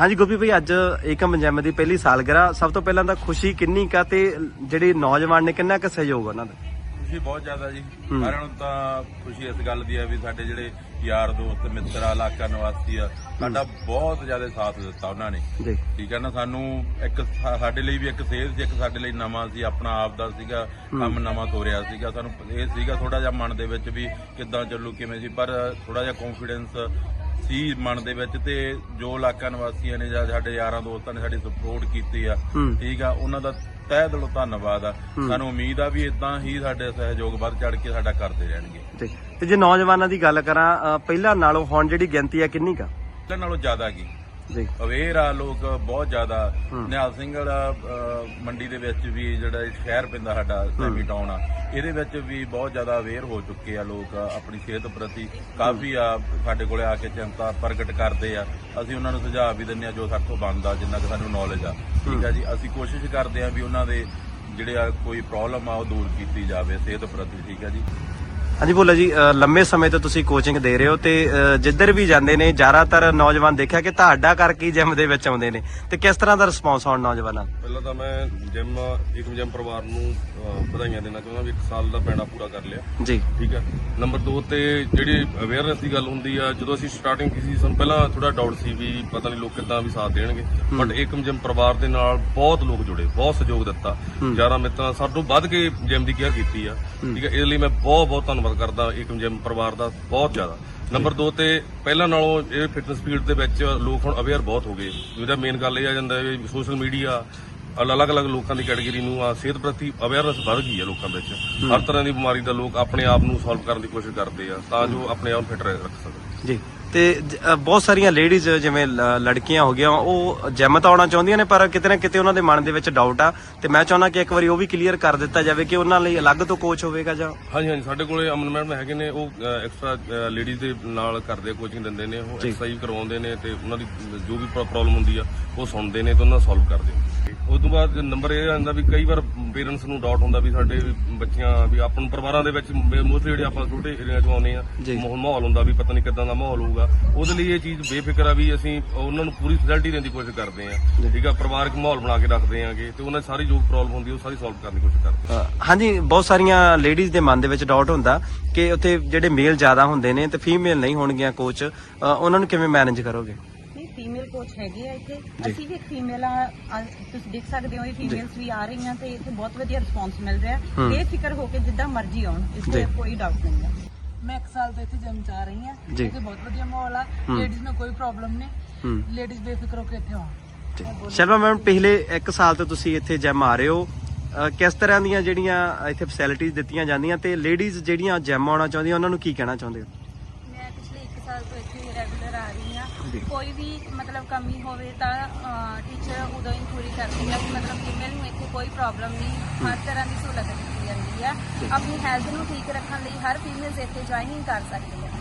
ਹਾਂਜੀ ਗੋਪੀ ਭਾਈ ਅੱਜ ਏਕਮ ਜੈਮ ਦੀ ਪਹਿਲੀ ਸਾਲਗਿਰਾ। ਸਭ ਤੋਂ ਪਹਿਲਾਂ ਤਾਂ ਖੁਸ਼ੀ ਕਿੰਨੀ ਕਾ ਤੇ ਜਿਹੜੇ ਨੌਜਵਾਨ ਨੇ ਕਿੰਨਾ ਕੁ ਸਹਿਯੋਗ ਉਹਨਾਂ ਦਾ? ਖੁਸ਼ੀ ਬਹੁਤ ਜ਼ਿਆਦਾ ਜੀ। ਸਾਰਿਆਂ ਨੂੰ ਤਾਂ ਖੁਸ਼ੀ ਇਸ ਗੱਲ ਦੀ ਆ ਵੀ ਸਾਡੇ ਜਿਹੜੇ ਯਾਰ ਦੋਸਤ ਮਿੱਤਰ ਆ ਇਲਾਕਾ ਨਿਵਾਸੀ ਆ ਸਾਡਾ ਬਹੁਤ ਜ਼ਿਆਦਾ ਸਾਥ ਦਿੱਤਾ ਉਹਨਾਂ ਨੇ। ਠੀਕ ਹੈ ਨਾ ਸਾਨੂੰ ਇੱਕ ਸਾਡੇ ਲਈ ਵੀ ਇੱਕ ਸੇਧ ਸੀ ਇੱਕ ਸਾਡੇ ਲਈ ਨਵਾਂ ਸੀ ਆਪਣਾ ਆਪ ਦਾ ਸੀਗਾ ਕੰਮ ਨਵਾਂ ਤੋਰਿਆ ਸੀਗਾ। ਸਾਨੂੰ ਇਹ ਸੀਗਾ ਥੋੜਾ ਜਿਹਾ ਮਨ ਦੇ ਵਿੱਚ ਵੀ ਕਿੱਦਾਂ ਚੱਲੂ ਕਿਵੇਂ ਸੀ ਪਰ ਥੋੜਾ ਜਿਹਾ ਕੌਨਫੀਡੈਂਸ ਸੀ ਮਨ ਦੇ ਵਿੱਚ ਤੇ ਜੋ ਇਲਾਕਾ ਨਿਵਾਸੀਆਂ ਨੇ ਜਾਂ ਸਾਡੇ ਯਾਰਾਂ ਦੋਸਤਾਂ ਨੇ ਸਾਡੀ ਸਪੋਰਟ ਕੀਤੀ ਆ ਠੀਕ ਆ ਉਹਨਾਂ ਦਾ ਤਹਿ ਦਿਲੋਂ ਧੰਨਵਾਦ ਆ। ਸਾਨੂੰ ਉਮੀਦ ਆ ਵੀ ਇਦਾਂ ਹੀ ਸਾਡੇ ਸਹਿਯੋਗ ਵੱਧ ਚੜ ਕੇ ਸਾਡਾ ਕਰਦੇ ਰਹਿਣਗੇ। ਤੇ ਜੇ ਨੌਜਵਾਨਾਂ ਦੀ ਗੱਲ ਕਰਾਂ ਪਹਿਲਾਂ ਨਾਲੋਂ ਹੁਣ ਜਿਹੜੀ ਗਿਣਤੀ ਆ ਕਿੰਨੀ ਕਾ ਪਹਿਲਾਂ ਨਾਲੋਂ ਜ਼ਿਆਦਾ ਜੀ ਅਵੇਅਰ ਆ ਲੋਕ ਬਹੁਤ ਜ਼ਿਆਦਾ। ਨਿਹਾਲ ਸਿੰਘ ਵਾਲਾ ਮੰਡੀ ਦੇ ਵਿੱਚ ਵੀ ਜਿਹੜਾ ਇਹ ਸ਼ਹਿਰ ਪੈਂਦਾ ਸਾਡਾ ਸੈਮੀ ਟਾਊਨ ਆ ਇਹਦੇ ਵਿੱਚ ਵੀ ਬਹੁਤ ਜ਼ਿਆਦਾ ਅਵੇਅਰ ਹੋ ਚੁੱਕੇ ਆ ਲੋਕ ਆਪਣੀ ਸਿਹਤ ਪ੍ਰਤੀ। ਕਾਫੀ ਆ ਸਾਡੇ ਕੋਲੇ ਆ ਕੇ ਚਿੰਤਾ ਪ੍ਰਗਟ ਕਰਦੇ ਆ। ਅਸੀਂ ਉਹਨਾਂ ਨੂੰ ਸੁਝਾਅ ਵੀ ਦਿੰਦੇ ਆ ਜੋ ਸਾਡੇ ਤੋਂ ਬਣਦਾ ਜਿੰਨਾ ਕਿ ਸਾਨੂੰ ਨੌਲੇਜ ਆ। ਠੀਕ ਆ ਜੀ ਅਸੀਂ ਕੋਸ਼ਿਸ਼ ਕਰਦੇ ਆ ਵੀ ਉਹਨਾਂ ਦੇ ਜਿਹੜੇ ਆ ਕੋਈ ਪ੍ਰੋਬਲਮ ਆ ਉਹ ਦੂਰ ਕੀਤੀ ਜਾਵੇ ਸਿਹਤ ਪ੍ਰਤੀ ਠੀਕ ਆ ਜੀ। ਹਾਂਜੀ ਬੋਲਾ ਜੀ ਲੰਮੇ ਸਮੇਂ ਤੋਂ ਤੁਸੀਂ ਕੋਚਿੰਗ ਦੇ ਰਹੇ ਹੋ ਤੇ ਜਿੱਧਰ ਵੀ ਜਾਂਦੇ ਨੇ ਜ਼ਿਆਦਾਤਰ ਨੌਜਵਾਨ ਦੇਖਿਆ ਕਿ ਤੁਹਾਡਾ ਕਰਕੇ ਹੀ ਜਿਮ ਦੇ ਵਿੱਚ ਆਉਂਦੇ ਨੇ। ਤੇ ਕਿਸ ਤਰ੍ਹਾਂ ਦਾ ਰਿਸਪੌਂਸ ਆਉਣ ਨੌਜਵਾਨਾਂ ਦਾ? ਪਹਿਲਾਂ ਤਾਂ ਮੈਂ ਜਿਮ ਏਕਮ ਜਿਮ ਪਰਿਵਾਰ ਨੂੰ ਵਧਾਈਆਂ ਦੇਣਾ ਚਾਹੁੰਦਾ ਵੀ ਇੱਕ ਸਾਲ ਦਾ ਪੈਣਾ ਪੂਰਾ ਕਰ ਲਿਆ। ਜੀ। ਠੀਕ ਹੈ। ਨੰਬਰ 2 ਤੇ ਜਿਹੜੀ ਅਵੇਅਰਨੈਸ ਦੀ ਗੱਲ ਹੁੰਦੀ ਆ ਜਦੋਂ ਅਸੀਂ ਸਟਾਰਟਿੰਗ ਕੀਤੀ ਸੀ ਸਾਨੂੰ ਪਹਿਲਾਂ ਥੋੜਾ ਡਾਊਟ ਸੀ ਵੀ ਪਤਾ ਨਹੀਂ ਲੋਕ ਕਿੱਦਾਂ ਵੀ ਸਾਥ ਦੇਣਗੇ। ਬਟ ਏਕਮ ਜਿਮ ਪਰਿਵਾਰ ਦੇ ਨਾਲ ਬਹੁਤ ਲੋਕ ਜੁੜੇ ਬਹੁਤ ਸਹਿਯੋਗ ਦਿੱਤਾ। ਯਾਰਾਂ ਮਿੱਤਰਾਂ ਸਾਡੇ ਵੱਧ ਕੇ ਜਿਮ ਦੀ ਕੇਅਰ ਕੀਤੀ ਆ। ਠੀਕ ਹੈ। ਇਸ ਲਈ ਮੈਂ ਬਹੁਤ ਬਹੁਤ ਧੰਨਵਾਦ ਕਰਦਾ ਏਕਮ ਜਿਮ ਪਰਿਵਾਰ ਦਾ ਬਹੁਤ ਜ਼ਿਆਦਾ। ਨੰਬਰ 2 ਤੇ ਪਹਿਲਾਂ ਨਾਲੋਂ ਇਹ ਫਿਟਨੈਸ ਫੀਲਡ ਦੇ ਵਿੱਚ ਲੋਕ ਹੁਣ ਅਵੇਅਰ ਬਹੁਤ ਹੋ ਗਏ। ਜਿਹਦਾ ਮੇਨ ਗੱਲ ਇਹ ਆ ਜਾਂਦਾ ਹੈ ਵੀ ਸੋਸ਼ਲ ਮੀਡੀਆ ਅਲੱਗ-ਅਲੱਗ ਲੋਕਾਂ ਦੀ ਕੈਟਾਗਰੀ ਨੂੰ ਆ, ਸਿਹਤ ਪ੍ਰਤੀ ਅਵੇਅਰਨੈਸ ਵੱਧ ਗਈ ਹੈ ਲੋਕਾਂ ਵਿੱਚ। ਹਰ ਤਰ੍ਹਾਂ ਦੀ ਬਿਮਾਰੀ ਦਾ ਲੋਕ ਆਪਣੇ ਆਪ ਨੂੰ ਸੋਲਵ ਕਰਨ ਦੀ ਕੋਸ਼ਿਸ਼ ਕਰਦੇ ਆ, ਤਾਂ ਜੋ ਆਪਣੇ ਆਪ ਨੂੰ ਫਿਟ ਰੱਖ ਸਕਣ। ਜੀ। ਤੇ ਬਹੁਤ ਸਾਰੀਆਂ ਲੇਡੀਜ਼ ਜਿਵੇਂ ਲੜਕੀਆਂ ਹੋ ਗਈਆਂ ਉਹ ਜਿਮ ਤਾਂ ਆਉਣਾ ਚਾਹੁੰਦੀਆਂ ਨੇ ਪਰ ਕਿਤੇ ਨਾ ਕਿਤੇ ਉਹਨਾਂ ਦੇ ਮਨ ਦੇ ਵਿੱਚ ਡਾਊਟ ਆ। ਤੇ ਮੈਂ ਚਾਹੁੰਦਾ ਕਿ ਇੱਕ ਵਾਰੀ ਉਹ ਵੀ ਕਲੀਅਰ ਕਰ ਦਿੱਤਾ ਜਾਵੇ ਕਿ ਉਹਨਾਂ ਲਈ ਅਲੱਗ ਤੋਂ ਕੋਚ ਹੋਵੇਗਾ ਜਾਂ ਹਾਂਜੀ ਹਾਂਜੀ ਸਾਡੇ ਕੋਲੇ ਅਮਨ ਮੈਡਮ ਹੈਗੇ ਨੇ ਉਹ ਐਕਸਟਰਾ ਲੇਡੀਜ਼ ਦੇ ਨਾਲ ਕਰਦੇ ਕੋਚਿੰਗ ਦਿੰਦੇ ਨੇ ਉਹ ਐਕਸਰਸਾਈਜ਼ ਕਰਵਾਉਂਦੇ ਨੇ ਤੇ ਉਹਨਾਂ ਦੀ ਜੋ ਵੀ ਪ੍ਰੋਬਲਮ ਹੁੰਦੀ ਆ ਉਹ ਸੁਣਦੇ ਨੇ ਤੇ ਉਹਨਾਂ ਸੋਲਵ ਕਰਦੇ ਉਸ ਤੋਂ ਬਾਅਦ ਨੰਬਰ ਇਹ ਆਉਂਦਾ ਵੀ ਕਈ ਵਾਰ ਪੇਰੈਂਟਸ ਨੂੰ ਡਾਊਟ ਹੁੰਦਾ ਵੀ ਸਾਡੇ ਬੱਚੀਆਂ ਵੀ ਆਪਾਂ ਨੂੰ ਪਰਿਵਾਰਾਂ ਦੇ ਵਿੱਚ ਮੋਸਟਲੀ ਜਿਹੜੇ ਆਪਾਂ ਛੋਟੇ ਏਰੀਆ 'ਚ ਆਉਂਦੇ ਆ ਮਾਹੌਲ ਹੁੰਦਾ ਵੀ ਪਤਾ ਨਹੀਂ ਕਿੱਦਾਂ ਦਾ ਮਾਹੌਲ ਹੋਊਗਾ। ਉਹਦੇ ਲਈ ਇਹ ਚੀਜ਼ ਬੇਫਿਕਰ ਆ ਵੀ ਅਸੀਂ ਉਹਨਾਂ ਨੂੰ ਪੂਰੀ ਫੈਸਿਲਿਟੀ ਦੇਣ ਦੀ ਕੋਸ਼ਿਸ਼ ਕਰਦੇ ਆ ਠੀਕ ਆ ਪਰਿਵਾਰਕ ਮਾਹੌਲ ਬਣਾ ਕੇ ਰੱਖਦੇ ਆਂਗੇ ਤੇ ਉਹਨਾਂ ਦੀ ਸਾਰੀ ਜੋ ਪ੍ਰੋਬਲਮ ਹੁੰਦੀ ਉਹ ਸਾਰੀ ਸੋਲਵ ਕਰਨ ਦੀ ਕੋਸ਼ਿਸ਼ ਕਰਦੇ ਆ ਹਾਂਜੀ ਬਹੁਤ ਸਾਰੀਆਂ ਲੇਡੀਜ਼ ਦੇ ਮਨ ਦੇ ਵਿੱਚ ਡਾਊਟ ਹੁੰਦਾ ਕਿ ਉੱਥੇ ਜਿਹੜੇ ਮੇਲ ਜ਼ਿਆਦਾ ਹੁੰਦੇ ਨੇ ਤੇ ਫੀਮੇਲ ਨਹੀਂ ਹੋਣਗੀਆਂ ਕੋਚ ਉਹਨਾਂ ਨੂੰ ਕਿਵੇਂ ਮੈਨੇਜ ਕਰੋਗੇ? ਨਹੀਂ ਫੀਮੇਲ ਕੋਚ ਹੈਗੇ ਆ ਇੱਥੇ। ਅਸੀਂ ਵੀ ਫੀਮੇਲ ਆ ਤੁਸੀਂ ਦੇਖ ਸਕਦੇ ਹੋ ਇਹ ਫੀਮੇਲਸ ਵੀ ਆ ਰਹੀਆਂ ਤੇ ਇੱਥੇ ਬਹੁਤ ਵਧੀਆ ਰਿਸਪੌਂਸ ਮਿਲ ਰਿਹਾ। ਹੂੰ। ਇਹ ਫਿਕਰ ਹੋ ਕੇ ਜਿੱਦਾਂ ਮਰਜ਼ੀ ਆਉਣ ਇਸ। ਤੇ ਕੋਈ ਡਾਊਟ ਨਹੀਂ ਹੈ। ਮੈਂ ਇੱਕ ਸਾਲ ਤੋਂ ਇੱਥੇ ਜਿਮ ਜਾ ਰਹੀ ਹਾਂ। ਜੀ। ਇੱਥੇ ਬਹੁਤ ਵਧੀਆ ਮਾਹੌਲ ਆ। ਲੇਡੀਜ਼ ਨੂੰ ਕੋਈ ਪ੍ਰੋਬਲਮ ਨਹੀਂ। ਹੂੰ। ਲੇਡੀਜ਼ ਬੇਫਿਕਰ ਹੋ ਕੇ ਇੱਥੇ ਆਉਣ। ਸ਼ਰਮਾ ਮੈਮ ਪਿਛਲੇ 1 ਸਾਲ ਤੋਂ ਤੁਸੀਂ ਇੱਥੇ ਜਿਮ ਆ ਰਹੇ ਹੋ। ਕਿਸ ਤਰ੍ਹਾਂ ਦੀਆਂ ਜਿਹੜੀਆਂ ਇੱਥੇ ਫੈਸਿਲਿਟੀਆਂ ਦਿੱਤੀਆਂ ਜਾਂਦੀਆਂ ਤੇ ਲੇਡੀਜ਼ ਜਿਹੜੀਆਂ ਜਿਮ ਆਉਣਾ ਚਾਹੁੰਦੀਆਂ ਉਹਨਾਂ ਨੂੰ ਕੀ ਕਹਿਣਾ ਚਾਹੁੰਦੇ ਹੋ? ਮੈਂ ਪਿਛਲੇ 1 ਸਾਲ ਤੋਂ ਇੱਥੇ ਰੈਗੂਲਰ ਆ ਰਹੀ ਜੀ। ਹਾਂ ਕੋਈ ਵੀ ਮਤਲਬ ਕਮੀ ਹੋਵੇ ਤਾਂ ਟੀਚਰ ਉਦੋਂ ਹੀ ਪੂਰੀ ਕਰਦੀ ਹੈ ਮਤਲਬ ਫੀਮੇਲ ਨੂੰ ਇੱਥੇ ਕੋਈ ਪ੍ਰੋਬਲਮ ਨਹੀਂ। ਹਰ ਤਰ੍ਹਾਂ ਦੀ ਸਹੂਲਤ ਦਿੱਤੀ ਜਾਂਦੀ ਹੈ ਆਪਣੀ ਹੈਲਥ ਨੂੰ ਠੀਕ ਰੱਖਣ ਲਈ ਹਰ ਫੀਮੇਲ ਇੱਥੇ ਜੁਆਇਨਿੰਗ ਕਰ ਸਕਦੀ ਹੈ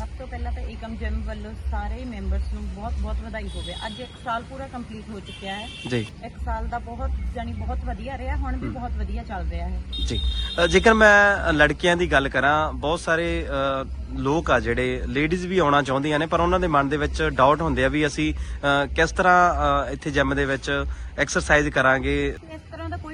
ਸਭ ਤੋਂ ਪਹਿਲਾਂ ਤਾਂ ਏਕਮ ਜਿਮ ਵੱਲੋਂ ਸਾਰੇ ਮੈਂਬਰਸ ਨੂੰ ਬਹੁਤ ਬਹੁਤ ਵਧਾਈ ਹੋਵੇ। ਅੱਜ ਇੱਕ ਸਾਲ ਪੂਰਾ ਕੰਪਲੀਟ ਹੋ ਚੁੱਕਿਆ ਹੈ। ਜੀ। ਇੱਕ ਸਾਲ ਦਾ ਬਹੁਤ ਜਾਨੀ ਬਹੁਤ ਵਧੀਆ ਰਿਹਾ ਹੁਣ ਵੀ ਬਹੁਤ ਵਧੀਆ ਚੱਲ ਰਿਹਾ ਹੈ। ਜੀ। ਜੇਕਰ ਮੈਂ ਲੜਕੀਆਂ ਦੀ ਗੱਲ ਕਰਾਂ ਬਹੁਤ ਸਾਰੇ ਲੋਕ ਆ ਜਿਹੜੇ ਲੇਡੀਜ਼ ਵੀ ਆਉਣਾ ਚਾਹੁੰਦੀਆਂ ਨੇ ਪਰ ਉਹਨਾਂ ਦੇ ਮਨ ਦੇ ਵਿੱਚ ਡਾਊਟ ਹੁੰਦੇ ਆ ਵੀ ਅਸੀਂ ਕਿਸ ਤਰ੍ਹਾਂ ਇੱਥੇ ਜਿਮ ਦੇ ਵਿੱਚ ਐਕਸਰਸਾਈਜ਼ ਕਰਾਂਗੇ।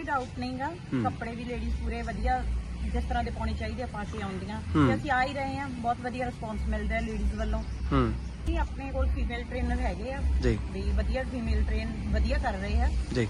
ਡਾਊਟ ਨਹੀਂਗਾ ਕੱਪੜੇ ਵੀ ਲੇਡੀਜ਼ ਪੂਰੇ ਵਧੀਆ ਜਿਸ ਤਰ੍ਹਾਂ ਦੇ ਪਾਉਣੇ ਚਾਹੀਦੇ ਆ ਕੇ ਆਉਂਦੀਆਂ। ਤੇ ਅਸੀਂ ਆ ਹੀ ਰਹੇ ਹਾਂ ਬਹੁਤ ਵਧੀਆ ਰਿਸਪੌਂਸ ਮਿਲ ਰਿਹਾ ਲੇਡੀਜ਼ ਵੱਲੋਂ। ਹੂੰ। ਜੀ ਆਪਣੇ ਕੋਲ ਫੀਮੇਲ ਟ੍ਰੇਨਰ ਹੈਗੇ ਆ। ਜੀ। ਵੀ ਵਧੀਆ ਫੀਮੇਲ ਟ੍ਰੇਨ ਵਧੀਆ ਕਰ ਰਹੇ ਆ। ਜੀ।